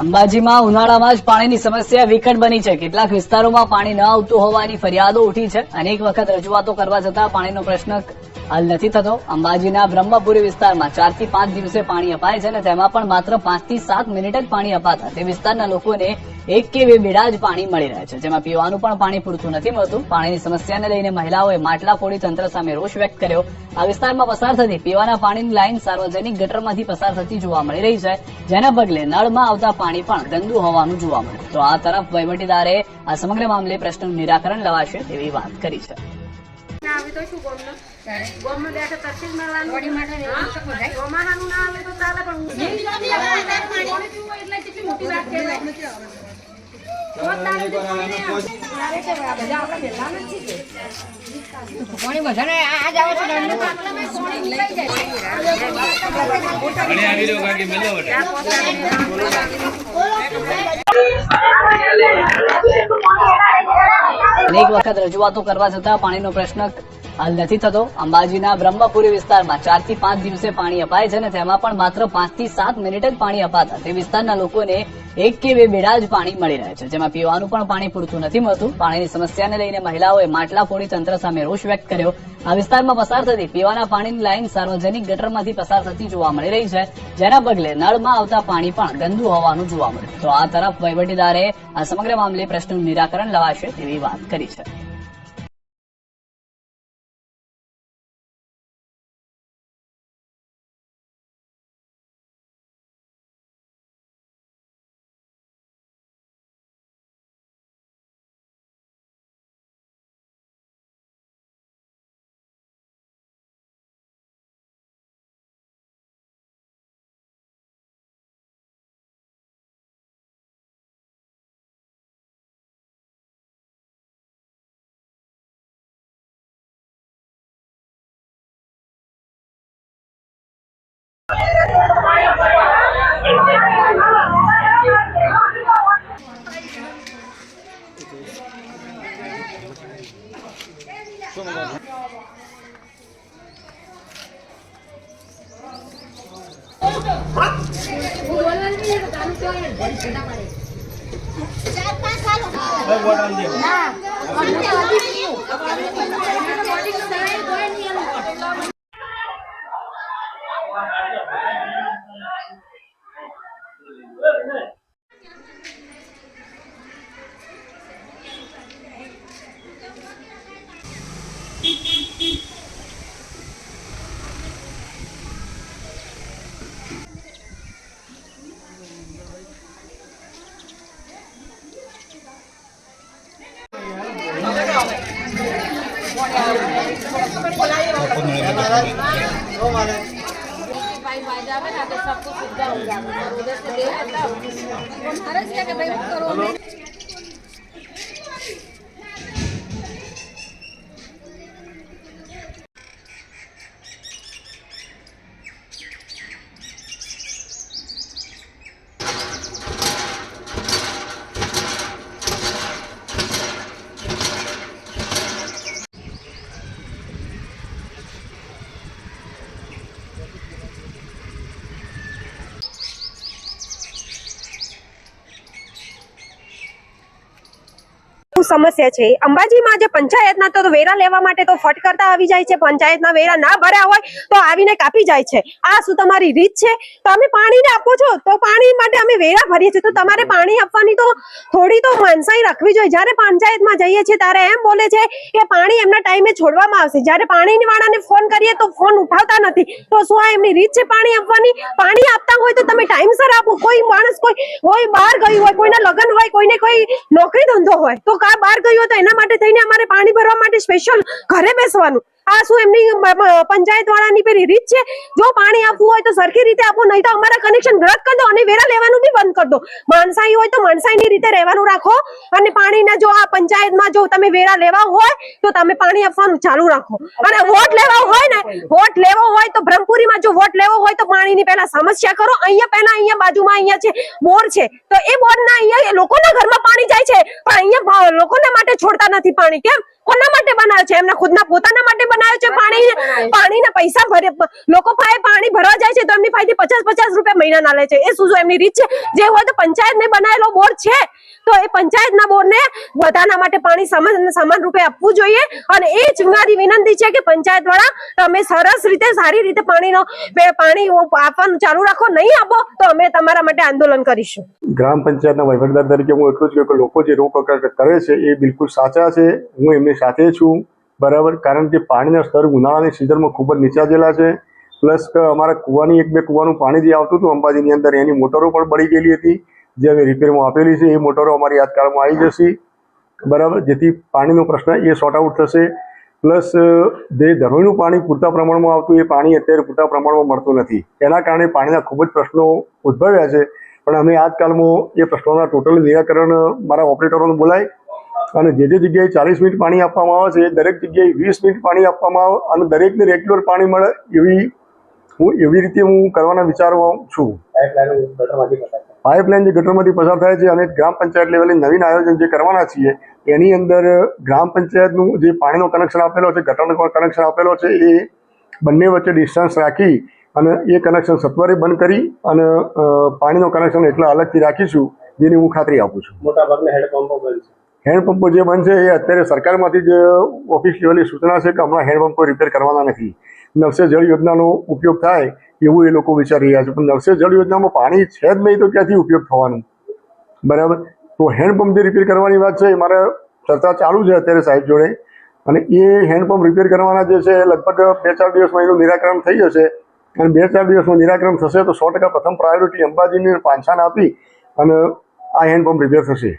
અંબાજીમાં, ઉનાળામાં જ પાણીની સમસ્યા વિકટ બની છે. કેટલાક વિસ્તારોમાં પાણી ન આવતું હોવાની ફરિયાદો ઉઠી છે. અનેક વખત રજૂઆતો કરવા છતાં પાણીનો પ્રશ્ન હલ નથી થતો. અંબાજીના બ્રહ્મપુરી વિસ્તારમાં ચારથી પાંચ દિવસે પાણી અપાય છે અને તેમાં પણ માત્ર પાંચથી સાત મિનિટ જ પાણી અપાતા. તે વિસ્તારના લોકોને એક કે બે બેડા જ પાણી મળી રહે છે. જેમાં પીવાનું પણ પાણી પૂરતું નથી મળતું. પાણીની સમસ્યાને લઈને મહિલાઓએ માટલા ફોડી તંત્ર સામે રોષ વ્યક્ત કર્યો. આ વિસ્તારમાં પસાર થતી પીવાના પાણીની લાઈન સાર્વજનિક ગટરમાંથી પસાર થતી જોવા મળી રહી છે. જેના પગલે નળમાં આવતા પાણી પણ ગંદુ હોવાનું જોવા મળ્યું તો આ તરફ વહીવટીદારે આ સમગ્ર મામલે પ્રશ્નનું નિરાકરણ લવાશે તેવી વાત કરી છે. ના આવે તો શું ગોમનો? ગોમનો બેઠો તરથી જ મળવાનું. હા? ચોમાસાનું ના આવે તો ચાલે પણ એટલે કેટલી મોટી વાત કહેવાય. અનેક વખત રજૂઆતો કરવા છતાં પાણીનો પ્રશ્ન નથી થતો અંબાજીના બ્રહ્મપુરી વિસ્તારમાં ચારથી પાંચ દિવસે પાણી અપાય છે અને તેમાં પણ માત્ર પાંચથી સાત મિનિટ જ પાણી અપાતા. તે વિસ્તારના લોકોને એક કે બે બેડા જ પાણી મળી રહે છે. જેમાં પીવાનું પણ પાણી પૂરતું નથી મળતું. પાણીની સમસ્યાને લઈને મહિલાઓએ માટલા ફોડી તંત્ર સામે રોષ વ્યક્ત કર્યો. આ વિસ્તારમાં પસાર થતી પીવાના પાણીની લાઈન સાર્વજનિક ગટરમાંથી પસાર થતી જોવા મળી રહી છે. જેના પગલે નળમાં આવતા પાણી પણ ગંદુ હોવાનું જોવા મળ્યું. તો આ તરફ વહીવટીદારે આ સમગ્ર મામલે પ્રશ્નનું નિરાકરણ લવાશે તેવી વાત કરી છે. না શું સમસ્યા છે. અંબાજીમાં જે પંચાયતના તો વેરા લેવા માટે તો ફટ આવી જાય છે. પંચાયતના વેરા ના ભર્યા હોય તો આવીને કાપી જાય છે. આ શું તમારી રીત છે? તમે પાણીને આપો છો. તો પાણી માટે અમે વેરા ભરીએ છીએ. તો તમારે પાણી આપવાની તો થોડી તો માનસાઈ રાખવી જોઈએ. જ્યારે પંચાયતમાં જઈએ છીએ ત્યારે એમ બોલે છે કે પાણી એમના ટાઈમે છોડવામાં આવશે. જ્યારે પાણીની વાળાને ફોન કરીએ તો ફોન ઉઠાવતા નથી. તો શું આ એમની રીત છે પાણી આપવાની? પાણી આપતા હોય તો તમે ટાઈમસર આપો. કોઈ માણસ કોઈ કોઈ બહાર ગયું હોય, કોઈના લગ્ન હોય, કોઈને કોઈ નોકરી ધંધો હોય, તો કા બહાર ગયો હતો એના માટે થઈને અમારે પાણી ભરવા માટે સ્પેશિયલ ઘરે બેસવાનું. આ શું એમની પંચાયત વાળાની પેલી રીત છે? જો પાણી આપવું હોય તો સરખી રીતે આપો નહીં તો અમારા કનેક્શન રદ કરી દો અને વેરા લેવાનું બી બંધ કરી દો. માણસાઈ હોય તો માણસાઈની રીતે રહેવાનું રાખો અને પાણીના જો આ પંચાયતમાં જો તમે વેરા લેવા હોય તો તમે પાણી આપવાનું ચાલુ રાખો. અને વોટ લેવા હોય ને વોટ લેવો હોય તો બ્રહ્મપુરીમાં જો વોટ લેવો હોય તો પાણીની પહેલા સમસ્યા કરો. અહીંયા પહેલા અહીંયા બાજુમાં અહીંયા છે બોર છે. તો એ બોરના અહીંયા લોકોના ઘરમાં પાણી જાય છે. પણ અહીંયા લોકોના માટે છોડતા નથી પાણી. કેમ? કોના માટે બનાવ્યો છે? એમના ખુદના પોતાના માટે બનાવ્યો છે? પાણી પાણીના પૈસા ભરે લોકો પાસે પાણી ભરવા જાય છે તો એમની પાસેથી પચાસ પચાસ રૂપિયા મહિનાના લે છે. એ શું એમની રીત છે? જે હોય તો પંચાયત ને બનાવેલો બોર છે. તો એ પંચાયતના બોરને બધાના માટે પાણી સમાન સમાન રૂપે આપવું જોઈએ. અને એ જ મારી વિનંતી છે કે પંચાયત વાળા તમે સરસ રીતે સારી રીતે પાણીનો પાણી આપવાનું ચાલુ રાખો. નહીં આપો તો અમે તમારા માટે આંદોલન કરીશું. ગ્રામ પંચાયતના વહીવટદાર તરીકે હું એટલું જ કે લોકો જે રોક કરે છે એ બિલકુલ સાચા છે. હું એમની સાથે છું. બરાબર? કારણ કે પાણીના સ્તર ઉનાળાની સિઝનમાં ખૂબ જ નીચા ગયેલા છે. પ્લસ અમારા કૂવાની, એક બે કૂવાનું પાણી જે આવતું હતું અંબાજીની અંદર, એની મોટરો પણ બળી ગયેલી હતી. જે હવે રિપેરમાં આપેલી છે, એ મોટરો અમારી આજકાળમાં આવી જશે. બરાબર? જેથી પાણીનો પ્રશ્ન એ સોર્ટ આઉટ થશે. પ્લસ જે ધરોઈનું પાણી પૂરતા પ્રમાણમાં આવતું, એ પાણી અત્યારે પૂરતા પ્રમાણમાં મળતું નથી. એના કારણે પાણીના ખૂબ જ પ્રશ્નો ઉદ્ભવ્યા છે. પણ અમે આજકાલમાં એ પ્રશ્નોના ટોટલ નિરાકરણ, મારા ઓપરેટરોને બોલાય. અને જે જે જગ્યાએ ચાલીસ મિનિટ પાણી આપવામાં આવે છે એ દરેક જગ્યાએ વીસ મિનિટ પાણી આપવામાં આવે અને દરેકને રેગ્યુલર પાણી મળે એવી હું એવી રીતે હું કરવાના વિચારમાં છું. પાઇપલાઇન જે ગટરમાંથી પસાર થાય છે અને ગ્રામ પંચાયત લેવલે નવીન આયોજન જે કરવાના છીએ એની અંદર ગ્રામ પંચાયતનું જે પાણીનો કનેક્શન આપેલો છે ગટરનો કનેક્શન આપેલો છે એ બંને વચ્ચે ડિસ્ટન્સ રાખી અને એ કનેક્શન સત્વરે બંધ કરી અને પાણીનો કનેક્શન એટલા અલગથી રાખીશું જેની હું ખાતરી આપું છું. મોટાભાગના હેન્ડપંપો બંધ છે. હેન્ડપંપો જે બનશે એ અત્યારે સરકારમાંથી જ ઓફિસ સૂચના છે કે હમણાં હેન્ડપંપો રિપેર કરવાના નથી. નવસે જળ યોજનાનો ઉપયોગ થાય એવું એ લોકો વિચારી રહ્યા છે. પણ નવસે જળ યોજનામાં પાણી છે જ નહીં તો ક્યાંથી ઉપયોગ થવાનું? બરાબર? તો હેન્ડપંપ જે રિપેર કરવાની વાત છે એ મારે ચર્ચા ચાલુ છે અત્યારે સાહેબ જોડે. અને એ હેન્ડપંપ રિપેર કરવાના જે છે લગભગ બે ચાર દિવસમાં એનું નિરાકરણ થઈ જશે. અને બે ચાર દિવસમાં નિરાકરણ થશે તો સો ટકા પ્રથમ પ્રાયોરિટી અંબાજીની પાંછાને આપી અને આ હેન્ડપંપ રિપેર થશે.